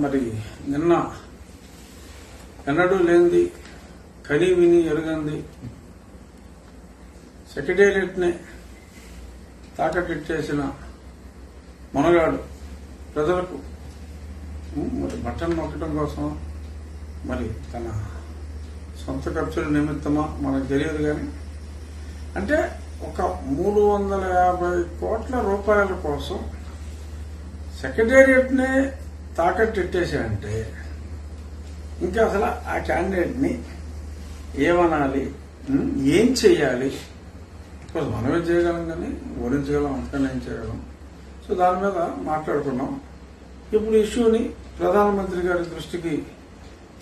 మరి నిన్న ఎన్నడూ లేనిది కని విని ఎరుగంది. సెక్రటేరియట్ని తాకట్టిచ్చేసిన మునగాడు ప్రజలకు మరి బట్టన్ నొక్కడం కోసం మరి తన సొంత ఖర్చుల నిమిత్తమా మనకు తెలియదు కానీ అంటే ఒక మూడు వందల యాభై కోట్ల రూపాయల కోసం సెక్రటేరియట్నే తాకట్టెట్టేసాయంటే ఇంకా అసలు ఆ క్యాండిడేట్ని ఏమనాలి? ఏం చెయ్యాలి బికాజ్ మనమే చేయగలం కానీ ఓడించగలం అంతకన్నా ఏం చేయగలం. సో దాని మీద మాట్లాడుకున్నాం. ఇప్పుడు ఇష్యూని ప్రధానమంత్రి గారి దృష్టికి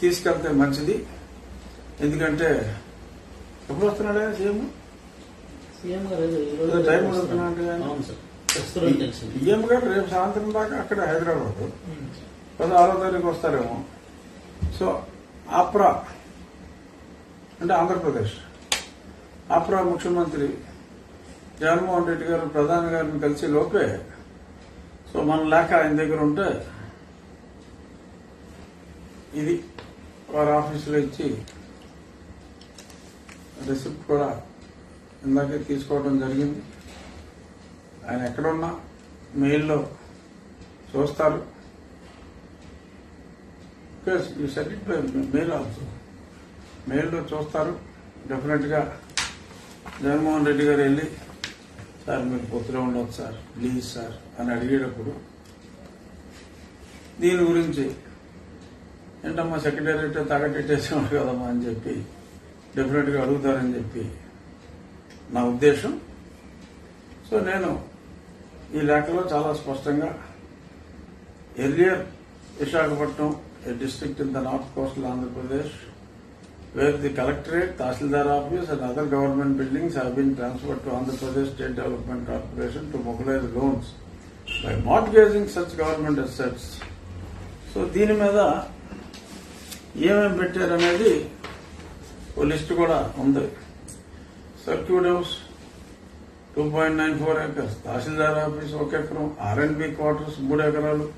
తీసుకెళ్తే మంచిది. ఎందుకంటే ఎప్పుడు వస్తున్నాడే సీఎం? సీఎం గారు టైం అడుగుతున్నా సీఎం గారు రేపు సాయంత్రం దాకా అక్కడ హైదరాబాద్. పది ఆరో తారీఖు వస్తారేమో. సో ఆప్రా అంటే ఆంధ్రప్రదేశ్. ఆప్రా ముఖ్యమంత్రి జగన్మోహన్ రెడ్డి గారు ప్రధాని గారిని కలిసి లోపే సో మన లేఖ ఆయన దగ్గర ఉంటే ఇది వారి ఆఫీసులో ఇచ్చి రిసిప్ట్ కూడా ఇందాకే తీసుకోవడం జరిగింది. ఆయన ఎక్కడున్నా మెయిల్లో చూస్తారు. You set it mail also మెయిల్లో చూస్తారు. డెఫినెట్గా జగన్మోహన్ రెడ్డి గారు వెళ్ళి సార్ మీరు పొత్తులో ఉండొచ్చు సార్. Please sir. అని అడిగేటప్పుడు దీని గురించి ఏంటమ్మా సెక్రటేరియట్ తాగట్టేసాడు కదమ్మా? అని చెప్పి డెఫినెట్గా అడుగుతారని చెప్పి నా ఉద్దేశం. సో నేను ఈ లేఖలో చాలా స్పష్టంగా earlier Visakhapatnam a district in the north coastal Andhra Pradesh where the collectorate tahsildar office and other government buildings have been transfer to Andhra Pradesh state development corporation to mobilise loans by mortgaging such government assets so దీని మీద ఏమేమి పెట్టారనేది ఓ list కూడా ఉంది. Circuit house two point nine four acres. Tahsildar office ఒక ఎకరం ఆర్ఎండ్బి క్వార్టర్స్ మూడు ఎకరాలు.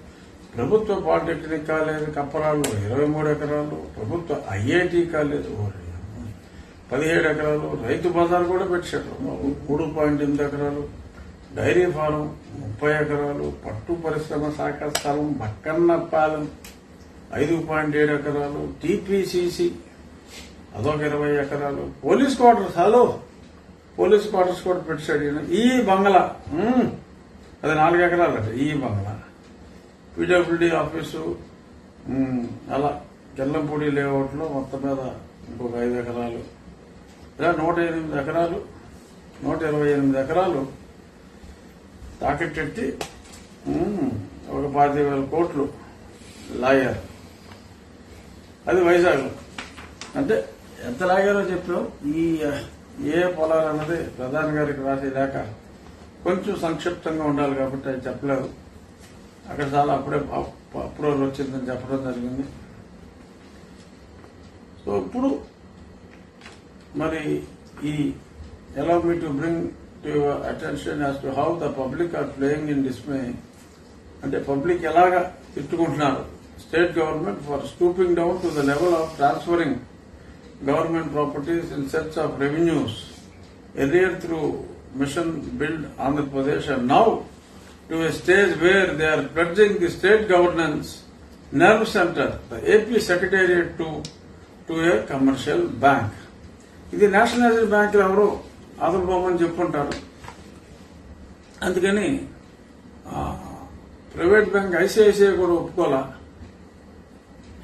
ప్రభుత్వ పాలిటెక్నిక్ కాలేజ్ కప్పరాలు ఇరవై మూడు ఎకరాలు. ప్రభుత్వ ఐఐటి కాలేజ్ పదిహేడు ఎకరాలు. రైతు బజార్ కూడా పెట్టారు. మూడు పాయింట్ ఎనిమిది ఎకరాలు. డైరీ ఫారం ముప్పై ఎకరాలు. పట్టు పరిశ్రమ శాఖ స్థలం బక్కన్నపాలెం ఐదు పాయింట్ ఏడు ఎకరాలు. టీపీసీసీ అదొక ఇరవై ఎకరాలు. Police quarters hello! Police quarters కూడా పెట్టాడు ఈయన. ఈ బంగ్లా అది నాలుగు ఎకరాలు అంటే ఈ బంగ్లా. పీడబ్ల్యూడి ఆఫీసు అలా జల్లంపూడి లేఅవుట్లో మొత్తం మీద ఇంకొక ఐదు ఎకరాలు. ఇలా నూట ఎనిమిది ఎకరాలు నూట ఇరవై ఎనిమిది ఎకరాలు తాకట్టెట్టి పెట్టి ఒక పాతి వేల కోట్లు లాగారు. అది వైజాగ్ అంటే ఎంత లాగారో చెప్పావు? ఈ ఏ పొలాలు అన్నది ప్రధాని గారికి రాసే లేక కొంచెం సంక్షిప్తంగా ఉండాలి కాబట్టి అది చెప్పలేదు. అక్కడ చాలా అప్పుడే అప్రూవల్ వచ్చిందని చెప్పడం జరిగింది. సో ఇప్పుడు మరి ఈ allow me to bring to your attention as to how the public are playing in dismay. అంటే పబ్లిక్ ఎలాగా తిట్టుకుంటున్నారు? State government for stooping down to the level of transferring government properties in search of revenues arrear through mission build Andhra Pradesh and now to a stage where they are pledging the state governance nerve center, the AP secretariat to to a commercial bank. ఇది nationalised బ్యాంకులు ఎవరు అని చెప్పుకుంటారు. అందుకని private bank ICICI కూడా ఒప్పుకోలే.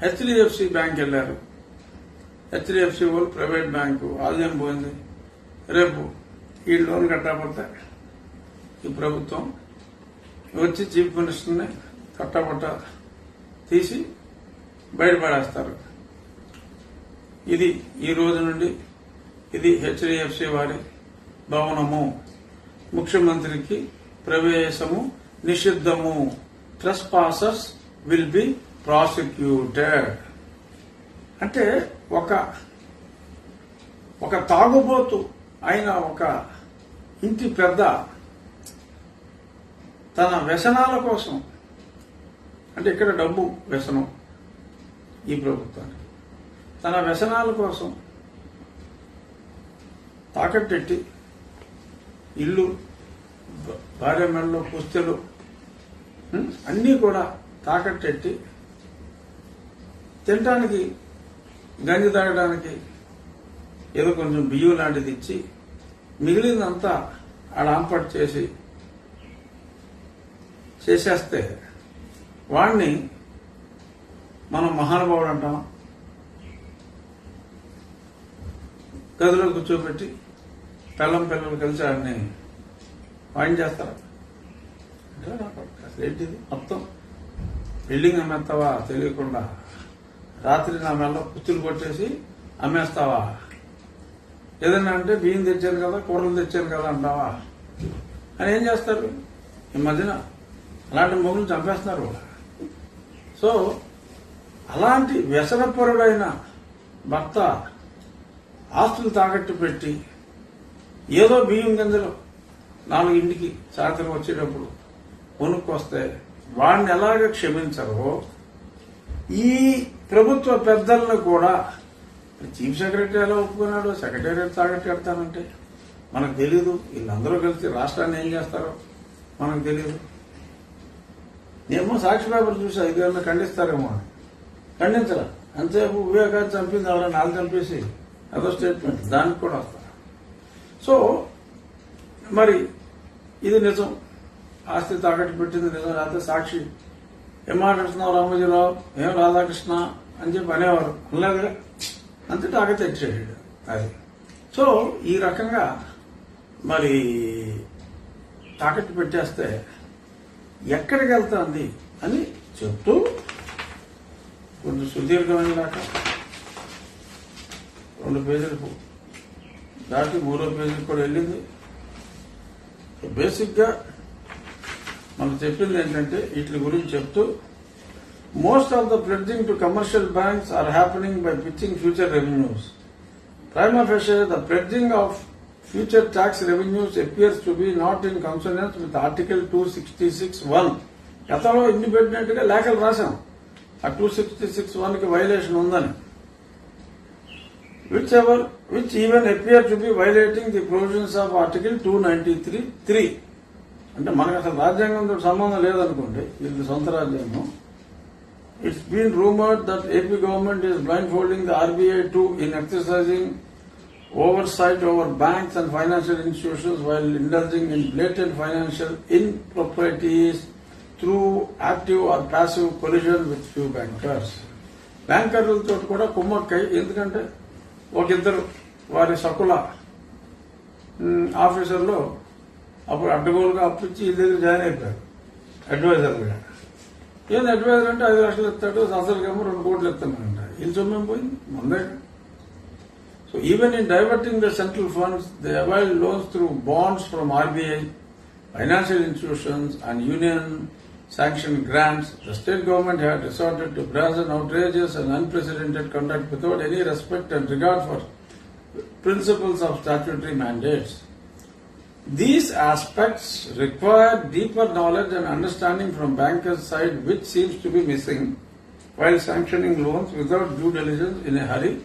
HDFC bank వెళ్ళారు. HDFC వాళ్ళు ప్రైవేట్ బ్యాంకు ఆదాయం పోయింది. రేపు ఈ లోన్ కట్టకపోతే ఈ ప్రభుత్వం వచ్చి చీఫ్ మినిస్టర్ని కట్టబట్ట తీసి బయటపడేస్తారు. ఇది ఈ రోజు నుండి ఇది హెచ్డిఎఫ్సి వారి భవనము. ముఖ్యమంత్రికి ప్రవేశము నిషిద్ధము. Trespassers will be prosecuted అంటే ఒక ఒక తాగుబోతు అయిన ఒక ఇంటి పెద్ద తన వ్యసనాల కోసం అంటే ఇక్కడ డబ్బు వ్యసనం ఈ ప్రభుత్వానికి తన వ్యసనాల కోసం తాకట్టెట్టి ఇల్లు భార్య మెడలో పుస్తెలు అన్నీ కూడా తాకట్టెట్టి తినటానికి గంజి తాగడానికి ఏదో కొంచెం బియ్యం లాంటిది ఇచ్చి మిగిలిందంతా ఆడ ఆంపట్ చేసి చేసేస్తే వాణ్ణి మనం మహానుభావుడు అంటాం. గదిలో కూర్చోబెట్టి పిల్లం పిల్లలు కలిసి ఆడిని వాయిన్ చేస్తారు. ఏంటిది? మొత్తం బిల్డింగ్ అమ్మేస్తావా తెలియకుండా రాత్రి నా మెల్ల కుత్తులు కొట్టేసి అమ్మేస్తావా? ఏదన్నా అంటే బియ్యం తెచ్చాను కదా కూరలు తెచ్చాను కదా అంటావా? అని ఏం చేస్తారు? ఈ మధ్యన అలాంటి మొగులు చంపేస్తున్నారు సో అలాంటి వ్యసనపరుడైన భర్త ఆస్తులు తాకట్టు పెట్టి ఏదో బియ్యం గింజలు నాలుగు ఇంటికి సాయంత్రం వచ్చేటప్పుడు కొనుక్కొస్తే వాడిని ఎలాగ క్షమించరో ఈ ప్రభుత్వ పెద్దలను కూడా చీఫ్ సెక్రటరీ ఎలా ఒప్పుకున్నాడు సెక్రటేరియట్ తాగట్టు పెడతానంటే మనకు తెలియదు వీళ్ళందరూ కలిసి రాష్ట్రాన్ని ఏం చేస్తారో మనకు తెలియదు నేమో సాక్షి పేపర్ చూసి ఇది ఏమన్నా ఖండిస్తారేమో అని. ఖండించరా అంతసేపు వివేకాన్ని చంపింది ఎవరైనా నాలుగు చంపేసి అదో స్టేట్మెంట్. దానికి కూడా వస్తారు సో మరి ఇది నిజం. ఆస్తి తాకట్టు పెట్టింది నిజం లేకపోతే సాక్షి ఏం మాట్లాడుతున్నావు రామోజీరావు? ఏం రాధాకృష్ణ అని చెప్పి అనేవారు. అనలేదుగా? అంతే తాకట్టు తెచ్చేసాడు అది. సో ఈ రకంగా మరి తాకట్టు పెట్టేస్తే ఎక్కడికి వెళ్తుంది అని చెప్తూ కొంచెం సుదీర్ఘమైన దాకా రెండు పేజీలకు దాటి మూడో పేజీకి కూడా వెళ్ళింది. బేసిక్గా మనం చెప్పింది ఏంటంటే వీటి గురించి చెప్తూ most of the pledging to commercial banks are happening by pitching future revenues prima facie the pledging of future tax revenues appears to be not in consonance with article two sixty six one గతంలో ఇండిపెండెంట్గా లేఖలు రాశాం. ఆ two sixty six వన్కి violation ఉందని. Which ever which even appear to be violating the provisions of article two ninety three three అంటే మనకు అసలు రాజ్యాంగంతో సంబంధం లేదనుకోండి ఇది సొంత రాజ్యాంగం. It's been rumour that AP government is blindfolding the RBI to in exercising oversight over banks and financial institutions while indulging in blatant financial improprieties through active or passive collusion with few bankers బ్యాంకర్లతో కూడా కుమ్మక్కై ఎందుకంటే ఒక ఇద్దరు వారి సకుల ఆఫీసర్లో అప్పుడు అడ్డగోలుగా అప్పించి వీళ్ళ దగ్గర జాయిన్ అయిపోయారు అడ్వైజర్లుగా ఏంది అడ్వైజర్ అంటే ఐదు లక్షలు ఇస్తాడు సంవత్సరాలకేమో రెండు కోట్లు ఇస్తానంట వీళ్ళు సొమ్మేం పోయింది ముందే so even in diverting the central funds they avail loans through bonds from RBI financial institutions and union sanction grants the state government had resorted to brazen outrageous and unprecedented conduct without any respect and regard for principles of statutory mandates. These aspects require deeper knowledge and understanding from bankers' side, which seems to be missing while sanctioning loans without due diligence in a hurry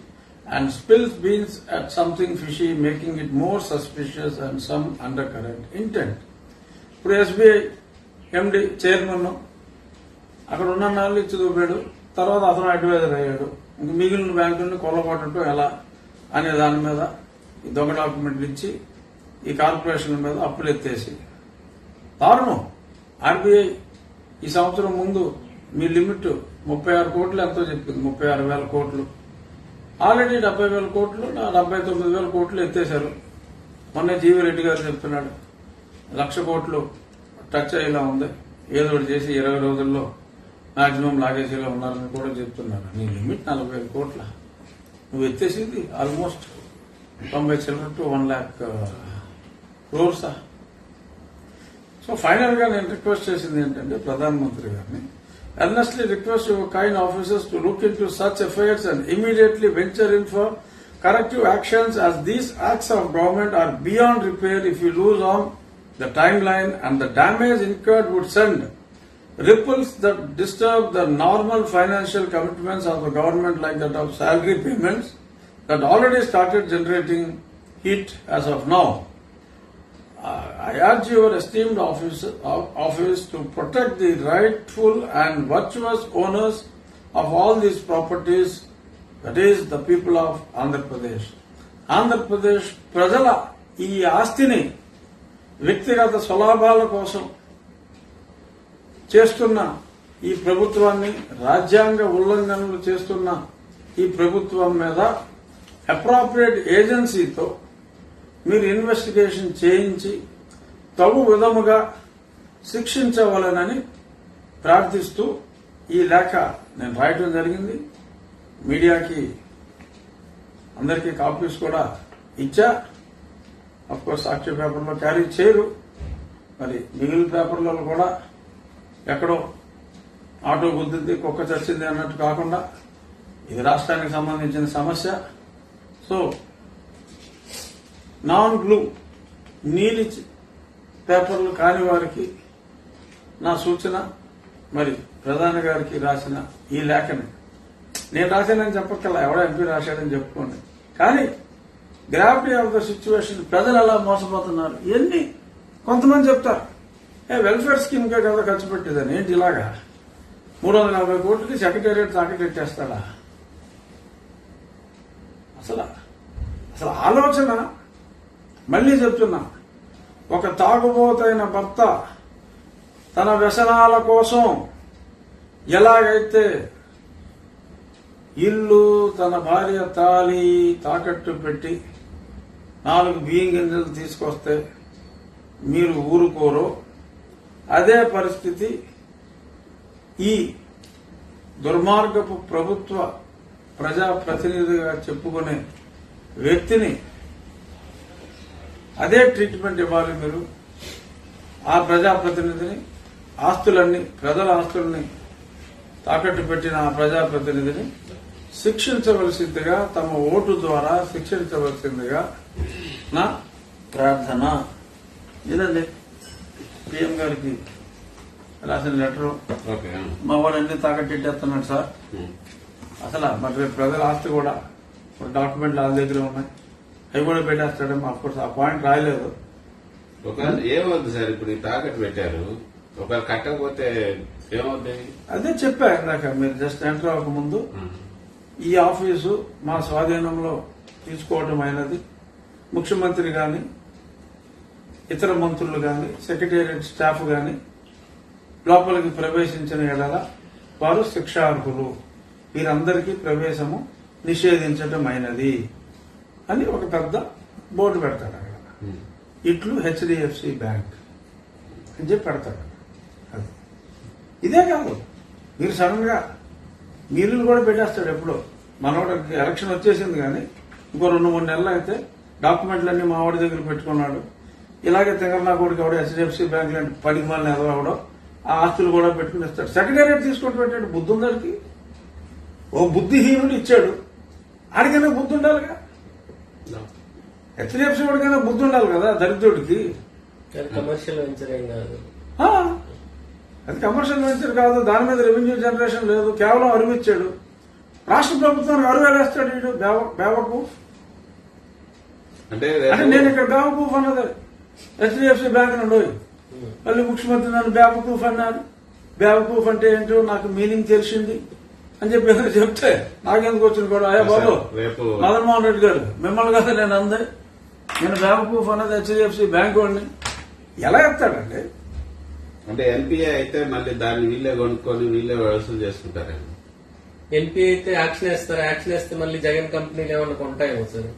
and spills beans at something fishy, making it more suspicious and some undercurrent intent. ఇప్పుడు SBI MD chairman అక్కడ ఉన్న నాళ్ళు ఇచ్చి చూపాడు తర్వాత అతను advisor అయ్యాడు ఇంక మిగిలిన బ్యాంకులను కొల్లగొట్టడం ఎలా అనే దాని మీద దొంగ డాక్యుమెంట్లు ఇచ్చి ఈ కార్పొరేషన్ మీద అప్పులు ఎత్తేసి. దారుణం. ఆర్బీఐ ఈ సంవత్సరం ముందు మీ లిమిట్ ముప్పై ఆరు కోట్లు ఎంతో చెప్పింది. ముప్పై ఆరు వేల కోట్లు. ఆల్రెడీ డెబ్బై వేల కోట్లు డెబ్బై తొమ్మిది వేల కోట్లు ఎత్తేశారు. మొన్న జీవి రెడ్డి గారు చెప్తున్నాడు. లక్ష కోట్లు టచ్ అయ్యేలా ఉంది. ఏదో ఒకటి చేసి ఇరవై రోజుల్లో మాక్సిమం లాగేసేలా ఉన్నారని కూడా చెప్తున్నారు నీ లిమిట్ నలభై వేల కోట్ల. నువ్వు ఎత్తేసింది ఆల్మోస్ట్ తొంభై చిల్లర టు వన్ ల్యాక్ క్రోర్సా సో ఫైనల్గా నేను రిక్వెస్ట్ చేసింది ఏంటంటే ప్రధానమంత్రి గారిని earnestly request your kind officers to look into such affairs and immediately venture in for corrective actions as these acts of government are beyond repair if you lose on the timeline and the damage incurred would send ripples that disturb the normal financial commitments of the government like that of salary payments that already started generating heat as of now. Uh, I urge your esteemed office, of- office to protect the rightful and virtuous owners of all these properties, that is the people of Andhra Pradesh. Andhra Pradesh ప్రజల ఈ ఆస్తిని వ్యక్తిగత స్వలాభాల కోసం చేస్తున్న ఈ ప్రభుత్వాన్ని రాజ్యాంగ ఉల్లంఘనలు చేస్తున్న ఈ ప్రభుత్వం మీద అప్రాప్రియేట్ ఏజెన్సీతో మీరు ఇన్వెస్టిగేషన్ చేయించి తగు విధముగా శిక్షించవలనని ప్రార్థిస్తూ ఈ లేఖ నేను రాయటం జరిగింది. మీడియాకి అందరికీ కాపీస్ కూడా ఇచ్చా. కోర్స్ సాక్షి పేపర్లో క్యారీ చేయరు. మరి మిగిలిన పేపర్లలో కూడా ఎక్కడో ఆటో గుద్దింది కుక్క చచ్చింది అన్నట్టు కాకుండా ఇది రాష్ట్రానికి సంబంధించిన సమస్య. సో నాన్ బ్లూ నీలి పేపర్లు కాని వారికి నా సూచన మరి ప్రధాని గారికి రాసిన ఈ లేఖని. నేను రాశానని చెప్పక్కల ఎవడో ఎంపీ రాశాడని చెప్పుకోండి. కానీ గ్రావిటీ ఆఫ్ ద సిచ్యువేషన్ ప్రజలు ఎలా మోసపోతున్నారు ఎన్ని కొంతమంది చెప్తారు. ఏ వెల్ఫేర్ స్కీమ్ కే కదా ఖర్చు పెట్టేదని ఏంటి ఇలాగా? మూడు వందల యాభై కోట్లకి సెక్రటేరియట్ తాకటెట్టేస్తాడా అసలు అసలు ఆలోచన మళ్ళీ చెప్తున్నా. ఒక తాగుబోతైన భర్త తన వ్యసనాల కోసం ఎలాగైతే ఇల్లు తన భార్య తాలి తాకట్టు పెట్టి నాలుగు బియ్యం గింజలు తీసుకొస్తే మీరు ఊరుకోరు అదే పరిస్థితి ఈ దుర్మార్గపు ప్రభుత్వ ప్రజాప్రతినిధిగా చెప్పుకునే వ్యక్తిని అదే ట్రీట్మెంట్ ఇవ్వాలి మీరు. ఆ ప్రజాప్రతినిధిని ఆస్తులన్నీ ప్రజల ఆస్తుల్ని తాకట్టు పెట్టిన ఆ ప్రజాప్రతినిధిని శిక్షించవలసిందిగా తమ ఓటు ద్వారా శిక్షించవలసిందిగా నా ప్రార్థన. ఇదండి పిఎం గారికి రాసిన లెటరు. మా వాడు అన్ని తాకట్టెట్టేస్తున్నాడు సార్? అసలు మరి ప్రజల ఆస్తి కూడా డాక్యుమెంట్లు వాళ్ళ దగ్గర ఉన్నాయి. అవి కూడా పెట్టేస్తాడేమో అఫ్కోర్స్ ఆ పాయింట్ రాయలేదు. ఒకవేళ ఏమవుద్ది సార్? ఇప్పుడు ఈ తాకట్టు పెట్టారు. ఒకవేళ కట్టకపోతే ఏమవుద్ది? అదే చెప్పా ఇందాక. మీరు జస్ట్ ఎంటర్ అవ్వక ముందు ఈ ఆఫీసు మా స్వాధీనంలో తీసుకోవటం అయినది. ముఖ్యమంత్రి గాని ఇతర మంత్రులు గాని సెక్రటేరియట్ స్టాఫ్ గాని లోపలికి ప్రవేశించిన ఎడల వారు శిక్షార్హులు. వీరందరికీ ప్రవేశము నిషేధించటం అయినది. అని ఒక పెద్ద బోర్డు పెడతాడు అక్కడ. ఇట్లు హెచ్డిఎఫ్సి బ్యాంక్ అని చెప్పి పెడతాడు అది. ఇదే కాదు. మీరు సడన్గా మీరు కూడా పెట్టేస్తాడు ఎప్పుడో. మనోడికి ఎలక్షన్ వచ్చేసింది కానీ ఇంకో రెండు మూడు నెలలు అయితే డాక్యుమెంట్లన్నీ మా వాడి దగ్గర పెట్టుకున్నాడు. ఇలాగే తెగరనా కొడుకు ఎవడో హెచ్డిఎఫ్సి బ్యాంక్ లాంటి మంది ఎదవడో ఆ ఆస్తులు కూడా పెట్టుకుని ఇస్తాడు సెక్రటేరియట్ తీసుకొని పెట్టాడు బుద్ధి ఉందరికి ఓ బుద్ధిహీనుడు ఇచ్చాడు. ఆడికైనా బుద్ధి ఉండాలిగా హెచ్డిఎఫ్సి వాడికైనా బుద్ధి ఉండాలి కదా దరిద్రుడికి. అది కమర్షియల్ వెంచర్ ఏం కాదు. ఆ, అది కమర్షియల్ వెంచర్ కాదు దాని మీద రెవెన్యూ జనరేషన్ లేదు కేవలం అరువు ఇచ్చాడు. రాష్ట్ర ప్రభుత్వానికి అరువు వేస్తాడు వీడు బేవ- బేవకు. అంటే అంటే నేను ఇక్కడ బేవకూఫ్ అన్నది. హెచ్డిఎఫ్సి బ్యాంక్ నుండి మళ్ళీ ముఖ్యమంత్రి నన్ను బేవకూఫ్ అన్నారు. బేవకూఫ్ అంటే ఏంటో నాకు మీనింగ్ తెలిసింది. అని చెప్పి చెప్తే నాకెందుకు వచ్చింది కూడా? అయ్యా బాబు రేపు మదన్మోహన్ రెడ్డి గారు మిమ్మల్ని కదా నేను అందే నేను బేవకూఫ్ అన్నది హెచ్డిఎఫ్సి బ్యాంక్ వాడిని. ఎలా చెప్తాడండి? అంటే ఎన్పిఏ అయితే మళ్ళీ దాన్ని వీళ్ళే కొనుక్కొని వీళ్ళే వసూలు చేసుకుంటారేమో ఎన్పి అయితే యాక్షన్ వేస్తారు? యాక్షన్ వేస్తే మళ్ళీ జగన్ కంపెనీలు ఏమన్నా కొంటాయేమో సార్?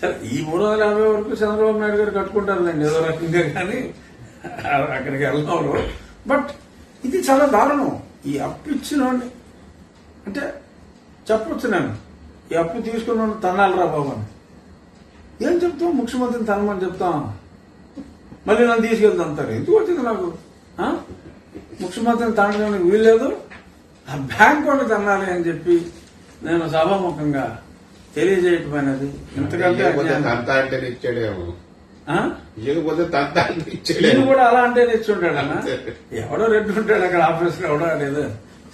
సరే ఈ మూడు వందల యాభై వరకు చంద్రబాబు నాయుడు గారు కట్టుకుంటారులేండి ఏదో రకంగా కానీ. అక్కడికి వెళ్తారు బట్ ఇది చాలా దారుణం. ఈ అప్పు ఇచ్చినోడిని అంటే చెప్పొచ్చు నేను ఈ అప్పు తీసుకున్న తన్నాలరా బాబు అని. ఏం చెప్తాం ముఖ్యమంత్రిని తనమని చెప్తాం మళ్ళీ నన్ను తీసుకెళ్తా అంటారు. ఎందుకు వచ్చింది నాకు? ముఖ్యమంత్రిని తాగడానికి వీల్లేదు. ఆ బ్యాంక్ వాళ్ళు తన్నాలి అని చెప్పి నేను సభాముఖంగా తెలియజేయటమైనది ఇంతకంటే లేకపోతే ఇవ్వకపోతే ఈయన ఇచ్చేయలేదు. కూడా అలా అంటే ఇచ్చుంటాడు అన్న. ఎవడో రెడ్డి ఉంటాడు అక్కడ ఆఫీస్లో ఎవడో ఏదో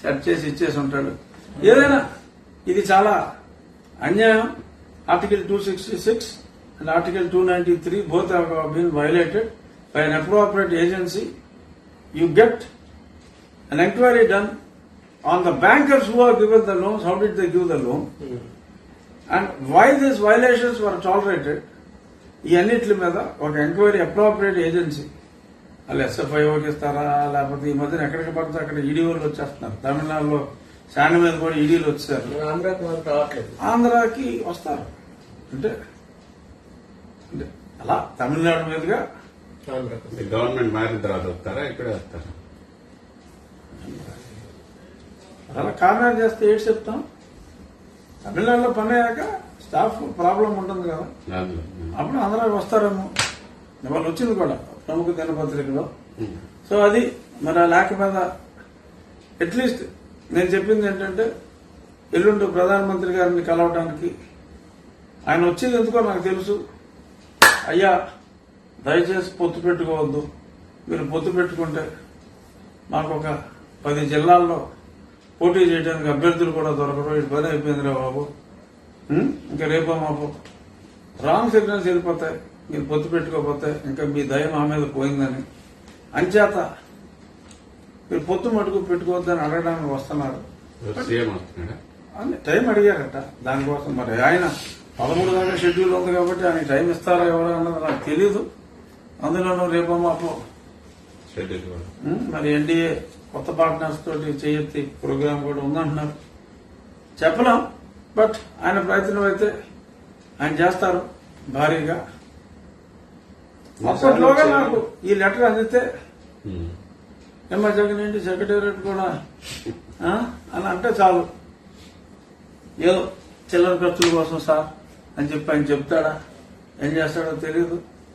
సెట్ చేసి ఇచ్చేసి ఉంటాడు. ఏదైనా ఇది చాలా అన్యాయం. Article two sixty six and article two ninety three both been violated by an appropriate agency you get an enquiry done on the bankers who are given the loans, how did they give the loan, and why these violations were tolerated. ఈ అన్నిటి మీద ఒక enquiry appropriate agency. వాళ్ళు ఎస్ఎఫ్ఐఓకి ఇస్తారా లేకపోతే ఈ మధ్యన ఎక్కడికి పడితే అక్కడ ఈడీ వాళ్ళు వచ్చేస్తున్నారు. తమిళనాడులో శాండ మీద కూడా ఈడీలు వచ్చారు. మన ఆంధ్రాకి మనం రావట్లేదు. ఆంధ్రాకి వస్తారు. అంటే అంటే అలా తమిళనాడు మీదుగా ఆంధ్రాకి. గవర్నమెంట్ మారిన తర్వాత వస్తారా? ఇక్కడే వస్తారా? అలా కార్నర్ చేస్తే ఏంటి చెప్తాం తమిళనాడులో పని అయ్యాక స్టాఫ్ ప్రాబ్లం ఉంటుంది కదా. అప్పుడు అందరూ వస్తారేమో వాళ్ళు వచ్చింది కూడా ప్రముఖ దినపత్రికలో ఉమ్. సో అది మరి ఆ లేఖ మీద అట్లీస్ట్ నేను చెప్పింది ఏంటంటే ఎల్లుండి ప్రధానమంత్రి గారిని కలవడానికి ఆయన వచ్చేది ఎందుకో నాకు తెలుసు అయ్యా దయచేసి పొత్తు పెట్టుకోవద్దు మీరు పొత్తు పెట్టుకుంటే మాకు ఒక పది జిల్లాల్లో పోటీ చేయడానికి అభ్యర్థులు కూడా దొరకరు ఇది పని అయిపోయిందిరా బాబు? ఇంకా రేపో మాపో రాంగ్ సిగ్నల్స్ వెళ్ళిపోతాయి మీరు పొత్తు పెట్టుకోకపోతే ఇంకా మీ దయ మా మీద పోయిందని. అంచేత మీరు పొత్తు మటుకు పెట్టుకోవద్దని అడగడానికి వస్తున్నారు. అని టైం అడిగారట. దానికోసం మరి ఆయన పదమూడు దాకా షెడ్యూల్ ఉంది కాబట్టి ఆయన టైం ఇస్తారా ఎవరో అన్నది నాకు తెలీదు. అందులోనూ రేపో మాపో మరి ఎన్డీఏ కొత్త పార్ట్నర్స్ తోటి చేయెత్తి ప్రోగ్రామ్ కూడా ఉందంటున్నారు. చెప్పలేం. బట్ ఆయన ప్రయత్నం అయితే ఆయన చేస్తారు భారీగా అప్పట్లోగా నాకు ఈ లెటర్ అందితే. ఎమ్మ జగన్ ఏంటి సెక్రటేరియట్ కూడా ఆ? అని అంటే చాలు ఏదో చిల్లర ఖర్చుల కోసం సార్ అని చెప్పి ఆయన చెప్తాడా ఏం చేస్తాడో తెలియదు